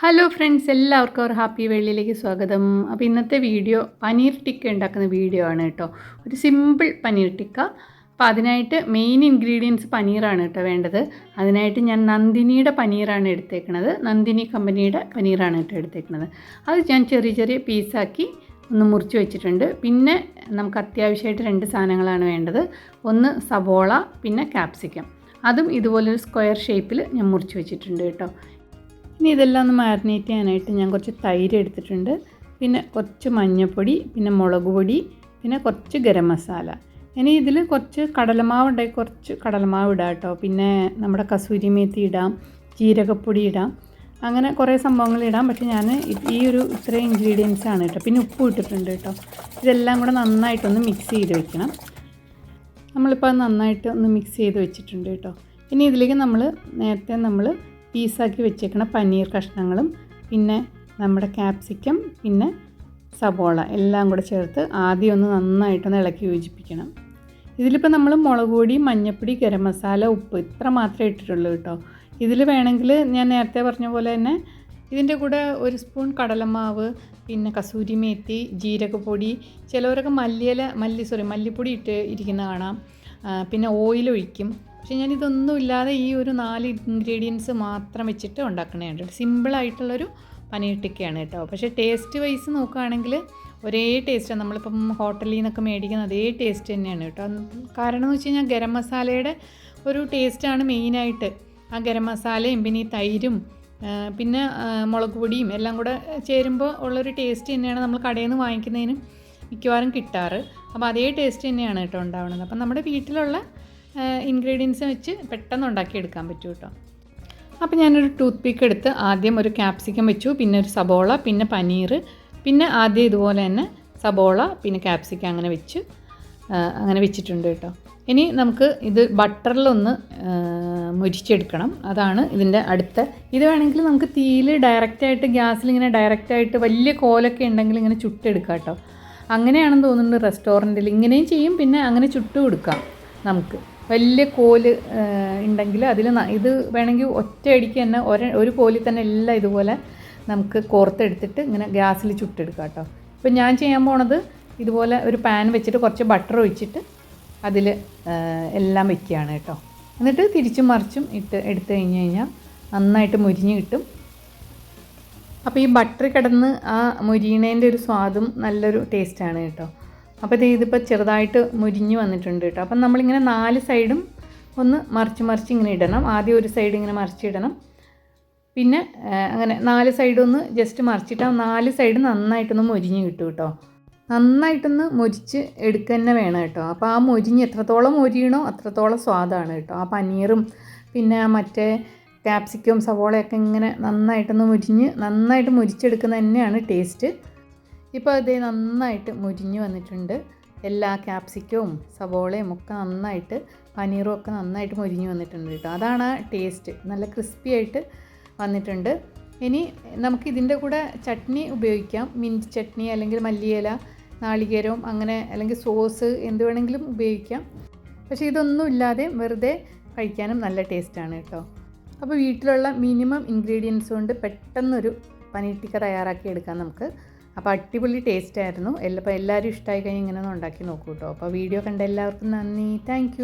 Hello friends എല്ലാവർക്കും ഒരു happy വെള്ളിയിലേക്ക് സ്വാഗതം. അപ്പോൾ ഇന്നത്തെ വീഡിയോ പനീർ ടിക്ക ഉണ്ടാക്കുന്ന വീഡിയോ ആണ് കേട്ടോ. ഒരു സിമ്പിൾ പനീർ ടിക്ക. അപ്പോൾ അതിനായിട്ട് മെയിൻ ഇൻഗ്രീഡിയൻസ് പനീറാണ് കേട്ടോ വേണ്ടത്. അതിനായിട്ട് ഞാൻ നന്ദിനിയുടെ പനീറാണ് എടുത്തേക്കണത്. നന്ദിനി കമ്പനിയുടെ പനീറാണ് കേട്ടോ എടുത്തേക്കണത്. അത് ഞാൻ ചെറിയ ചെറിയ പീസാക്കി ഒന്ന് മുറിച്ച് വെച്ചിട്ടുണ്ട്. പിന്നെ നമുക്ക് അത്യാവശ്യമായിട്ട് രണ്ട് സാധനങ്ങളാണ് വേണ്ടത്. ഒന്ന് സവോള പിന്നെ ക്യാപ്സിക്കം അതും ഇതുപോലൊരു സ്ക്വയർ ഷേപ്പിൽ ഞാൻ മുറിച്ച് വെച്ചിട്ടുണ്ട് കേട്ടോ. ഇനി ഇതെല്ലാം ഒന്ന് മാരിനേറ്റ് ചെയ്യാനായിട്ട് ഞാൻ കുറച്ച് തൈര് എടുത്തിട്ടുണ്ട്. പിന്നെ കുറച്ച് മഞ്ഞൾപ്പൊടി പിന്നെ മുളക് പൊടി പിന്നെ കുറച്ച് ഗരം മസാല. ഇനി ഇതിൽ കുറച്ച് കടലമാവ് ഉണ്ടായി കുറച്ച് കടലമാവ് ഇടാം കേട്ടോ. പിന്നെ നമ്മുടെ കസൂരി മേത്തി ഇടാം ജീരകപ്പൊടി ഇടാം. അങ്ങനെ കുറേ സംഭവങ്ങൾ ഇടാം. പക്ഷേ ഞാൻ ഈ ഒരു ഇത്രയും ഇൻഗ്രീഡിയൻസ് ആണ് കേട്ടോ. പിന്നെ ഉപ്പ് ഇട്ടിട്ടുണ്ട് കേട്ടോ. ഇതെല്ലാം കൂടെ നന്നായിട്ടൊന്ന് മിക്സ് ചെയ്ത് വെക്കണം. നമ്മളിപ്പോൾ അത് നന്നായിട്ട് ഒന്ന് മിക്സ് ചെയ്ത് വെച്ചിട്ടുണ്ട് കേട്ടോ. ഇനി ഇതിലേക്ക് നമ്മൾ നേരത്തെ നമ്മൾ പീസാക്കി വെച്ചേക്കണ പനീർ കഷ്ണങ്ങളും പിന്നെ നമ്മുടെ ക്യാപ്സിക്കം പിന്നെ സവോള എല്ലാം കൂടെ ചേർത്ത് ആദ്യം ഒന്ന് നന്നായിട്ടൊന്ന് ഇളക്കി യോജിപ്പിക്കണം. ഇതിലിപ്പോൾ നമ്മൾ മുളക് പൊടി മഞ്ഞൾപ്പൊടി ഗരം മസാല ഉപ്പ് ഇത്ര മാത്രമേ ഇട്ടിട്ടുള്ളൂ കേട്ടോ. ഇതിൽ വേണമെങ്കിൽ ഞാൻ നേരത്തെ പറഞ്ഞ പോലെ തന്നെ ഇതിന്റെ കൂടെ ഒരു സ്പൂൺ കടലമാവ് പിന്നെ കസൂരി മേത്തി ജീരകപ്പൊടി ചിലവരൊക്കെ മല്ലിയില മല്ലി സോറി മല്ലിപ്പൊടി ഇട്ട് ഇരിക്കുന്ന കാണാം. പിന്നെ ഓയിൽ ഒഴിക്കും. പക്ഷേ ഞാൻ ഇതൊന്നും ഇല്ലാതെ ഈ ഒരു നാല് ഇൻഗ്രീഡിയൻസ് മാത്രം വെച്ചിട്ട് ഉണ്ടാക്കണേണ്ട്. സിമ്പിളായിട്ടുള്ളൊരു പനീർ ടിക്കയാണ് കേട്ടോ. പക്ഷേ ടേസ്റ്റ് വൈസ് നോക്കുകയാണെങ്കിൽ ഒരേ ടേസ്റ്റാണ് നമ്മളിപ്പം ഹോട്ടലിൽ നിന്നൊക്കെ മേടിക്കുന്ന അതേ ടേസ്റ്റ് തന്നെയാണ് കേട്ടോ. കാരണം എന്ന് വെച്ച് കഴിഞ്ഞാൽ ഗരം മസാലയുടെ ഒരു ടേസ്റ്റാണ് മെയിനായിട്ട് ആ ഗരം മസാലയും പിന്നെ ഈ തൈരും പിന്നെ മുളക് പൊടിയും എല്ലാം കൂടെ ചേരുമ്പോൾ ഉള്ളൊരു ടേസ്റ്റ് തന്നെയാണ് നമ്മൾ കടയിൽ നിന്ന് വാങ്ങിക്കുന്നതിനും മിക്കവാറും കിട്ടാറ്. അപ്പോൾ അതേ ടേസ്റ്റ് തന്നെയാണ് കേട്ടോ ഉണ്ടാവുന്നത്. അപ്പം നമ്മുടെ വീട്ടിലുള്ള ഇൻഗ്രീഡിയൻസ് വെച്ച് പെട്ടെന്ന് ഉണ്ടാക്കിയെടുക്കാൻ പറ്റും കേട്ടോ. അപ്പോൾ ഞാനൊരു ടൂത്ത് പീക്ക് എടുത്ത് ആദ്യം ഒരു ക്യാപ്സിക്കം വെച്ചു പിന്നെ ഒരു സബോള പിന്നെ പനീർ പിന്നെ ആദ്യം ഇതുപോലെ തന്നെ സബോള പിന്നെ ക്യാപ്സിക്കം അങ്ങനെ വെച്ച് അങ്ങനെ വെച്ചിട്ടുണ്ട് കേട്ടോ. ഇനി നമുക്ക് ഇത് ബട്ടറിലൊന്ന് മുരിച്ചെടുക്കണം. അതാണ് ഇതിന്റെ അടുത്ത. ഇത് വേണമെങ്കിൽ നമുക്ക് തീയിൽ ഡയറക്റ്റായിട്ട് ഗ്യാസിൽ ഇങ്ങനെ ഡയറക്റ്റായിട്ട് വലിയ കോലൊക്കെ ഉണ്ടെങ്കിൽ ഇങ്ങനെ ചുട്ടെടുക്കാം കേട്ടോ. അങ്ങനെയാണെന്ന് തോന്നുന്നുണ്ട് റെസ്റ്റോറന്റിൽ. ഇങ്ങനെയും ചെയ്യും പിന്നെ അങ്ങനെ ചുട്ടു കൊടുക്കാം നമുക്ക്. വലിയ കോൽ ഉണ്ടെങ്കിൽ അതിൽ ഇത് വേണമെങ്കിൽ ഒറ്റയടിക്ക് തന്നെ ഒരു ഒരു കോലിൽ തന്നെ എല്ലാം ഇതുപോലെ നമുക്ക് കോർത്തെടുത്തിട്ട് ഇങ്ങനെ ഗ്യാസിൽ ചുട്ടെടുക്കാം കേട്ടോ. ഇപ്പം ഞാൻ ചെയ്യാൻ പോണത് ഇതുപോലെ ഒരു പാൻ വെച്ചിട്ട് കുറച്ച് ബട്ടർ ഒഴിച്ചിട്ട് അതിൽ എല്ലാം വെക്കുകയാണ് കേട്ടോ. എന്നിട്ട് തിരിച്ചും മറിച്ചും ഇട്ട് എടുത്തു കഴിഞ്ഞ് കഴിഞ്ഞാൽ നന്നായിട്ട് മുരിഞ്ഞ് കിട്ടും. അപ്പോൾ ഈ ബട്ടർ കിടന്ന് ആ മുരിയണേന്റെ ഒരു സ്വാദും നല്ലൊരു ടേസ്റ്റാണ് കേട്ടോ. അപ്പോൾ ഇത് ഇതിപ്പോൾ ചെറുതായിട്ട് മുരിഞ്ഞ് വന്നിട്ടുണ്ട് കേട്ടോ. അപ്പം നമ്മളിങ്ങനെ നാല് സൈഡും ഒന്ന് മറിച്ച് മറിച്ച് ഇങ്ങനെ ഇടണം. ആദ്യം ഒരു സൈഡ് ഇങ്ങനെ മറിച്ചിടണം പിന്നെ അങ്ങനെ നാല് സൈഡൊന്ന് ജസ്റ്റ് മറിച്ചിട്ട് നാല് സൈഡ് നന്നായിട്ടൊന്ന് മൊരിഞ്ഞ് കിട്ടും കേട്ടോ. നന്നായിട്ടൊന്ന് മൊരിച്ച് എടുക്കുക തന്നെ വേണം കേട്ടോ. അപ്പോൾ ആ മൊരിഞ്ഞ് എത്രത്തോളം മുരിയണോ അത്രത്തോളം സ്വാദാണ് കേട്ടോ. ആ പനീറും പിന്നെ മറ്റേ ക്യാപ്സിക്കവും സവോളയൊക്കെ ഇങ്ങനെ നന്നായിട്ടൊന്ന് മുരിഞ്ഞ് നന്നായിട്ട് മുരിച്ചെടുക്കുന്നത് തന്നെയാണ് ടേസ്റ്റ് ഇപ്പോൾ അത് നന്നായിട്ട് മുരിഞ്ഞ് വന്നിട്ടുണ്ട്. എല്ലാ ക്യാപ്സിക്കവും സവോളയും ഒക്കെ നന്നായിട്ട് പനീറും ഒക്കെ നന്നായിട്ട് മുരിഞ്ഞ് വന്നിട്ടുണ്ട് കേട്ടോ. അതാണ് ആ ടേസ്റ്റ് നല്ല ക്രിസ്പി ആയിട്ട് വന്നിട്ടുണ്ട്. ഇനി നമുക്ക് ഇതിന്റെ കൂടെ ചട്നി ഉപയോഗിക്കാം. മിന്റ് ചട്നി അല്ലെങ്കിൽ മല്ലിയില നാളികേരവും അങ്ങനെ അല്ലെങ്കിൽ സോസ് എന്ത് വേണമെങ്കിലും ഉപയോഗിക്കാം. പക്ഷേ ഇതൊന്നും ഇല്ലാതെ വെറുതെ കഴിക്കാനും നല്ല ടേസ്റ്റാണ് കേട്ടോ. അപ്പോൾ വീട്ടിലുള്ള മിനിമം ഇൻഗ്രീഡിയൻസ് കൊണ്ട് പെട്ടെന്നൊരു പനീർ ടിക്ക തയ്യാറാക്കി എടുക്കാം നമുക്ക്. അപ്പോൾ അടിപൊളി ടേസ്റ്റ് ആയിരുന്നു. എല്ലാ എല്ലാവരും ഇഷ്ടമായി കഴിഞ്ഞാൽ ഇങ്ങനെ ഒന്ന് ഉണ്ടാക്കി നോക്കൂ കേട്ടോ. അപ്പോൾ വീഡിയോ കണ്ട എല്ലാവർക്കും നന്ദി. താങ്ക്